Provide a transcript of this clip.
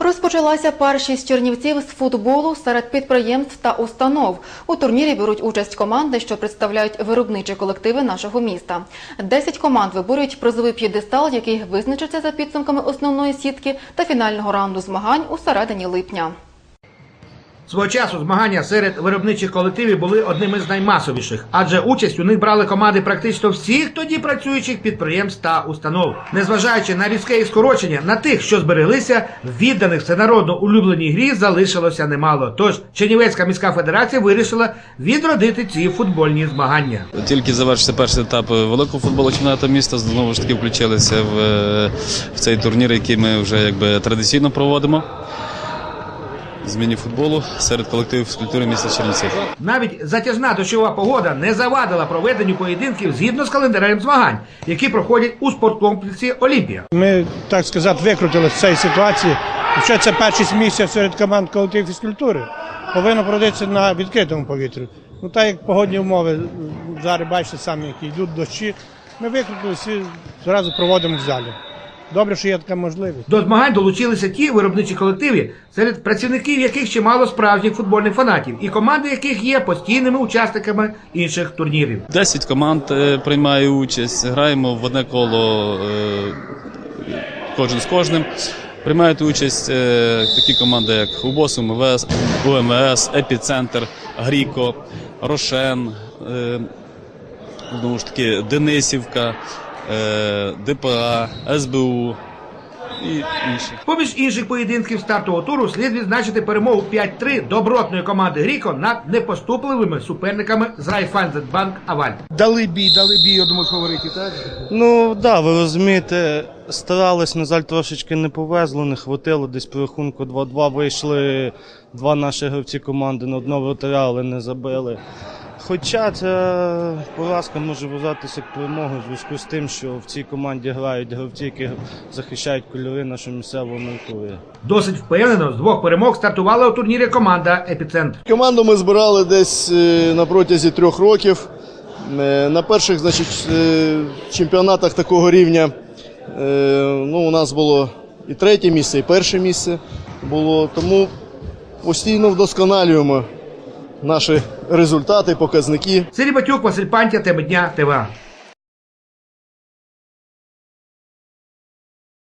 Розпочалася першість чернівців з футболу серед підприємств та установ. У турнірі беруть участь команди, що представляють виробничі колективи нашого міста. Десять команд виборюють призовий п'єдестал, який визначиться за підсумками основної сітки та фінального раунду змагань у середині липня. Свого часу змагання серед виробничих колективів були одними з наймасовіших, адже участь у них брали команди практично всіх тоді працюючих підприємств та установ. Незважаючи на різке і скорочення, на тих, що збереглися, відданих всенародно улюбленій грі залишилося немало. Тож Чернівецька міська федерація вирішила відродити ці футбольні змагання. Тільки завершився перший етап великого футболу чемпіонату міста. Знову ж таки включилися в, е, в цей турнір, який ми вже якби традиційно проводимо. Зміні футболу серед колективів фізкультури міста Чернівців. Навіть затяжна дощова погода не завадила проведенню поєдинків згідно з календарем змагань, які проходять у спорткомплексі Олімпія. Ми, так сказати, викрутили з цієї ситуації. Якщо це перший місяць серед команд колектив фізкультури, повинно проводитися на відкритому повітрі. Ну так як погодні умови зараз бачите самі, які йдуть дощі, ми викрутилися і зразу проводимо в залі. Добре, що є така можливість. До змагань долучилися ті виробничі колективи, серед працівників яких чимало справжніх футбольних фанатів, і команди яких є постійними учасниками інших турнірів. Десять команд е, приймає участь. Граємо в одне коло е, кожен з кожним. Приймають участь е, такі команди, як УБОС, УМВС, УМС, Епіцентр, Гріко, Рошен, е, знову ж таки, Денисівка, ДПА, СБУ і інші. Поміж інших поєдинків стартового туру слід відзначити перемогу 5-3 добротної команди Гріко над непоступливими суперниками з Райфайнзенбанк Аваль. Дали бій, дали бій одному з фаворитів, так? Ну так, да, ви розумієте, старались, на жаль, трошечки не повезло, не хватило. Десь по рахунку 2-2 вийшли два наші гравці команди на одного вратаря, але не забили. Хоча ця поразка може вважатися як перемогою в зв'язку з тим, що в цій команді грають гравці, які захищають кольори нашого місцевого Меркурія. Досить впевнено з двох перемог стартувала у турнірі команда Епіцентр. Команду ми збирали десь е, на протязі трьох років. Е, На перших значить, е, чемпіонатах такого рівня ну, у нас було і третє місце, і перше місце було. Тому постійно вдосконалюємо наші результати, показники. Сергій Батюк, Василь Пантя, тема дня, ТВА.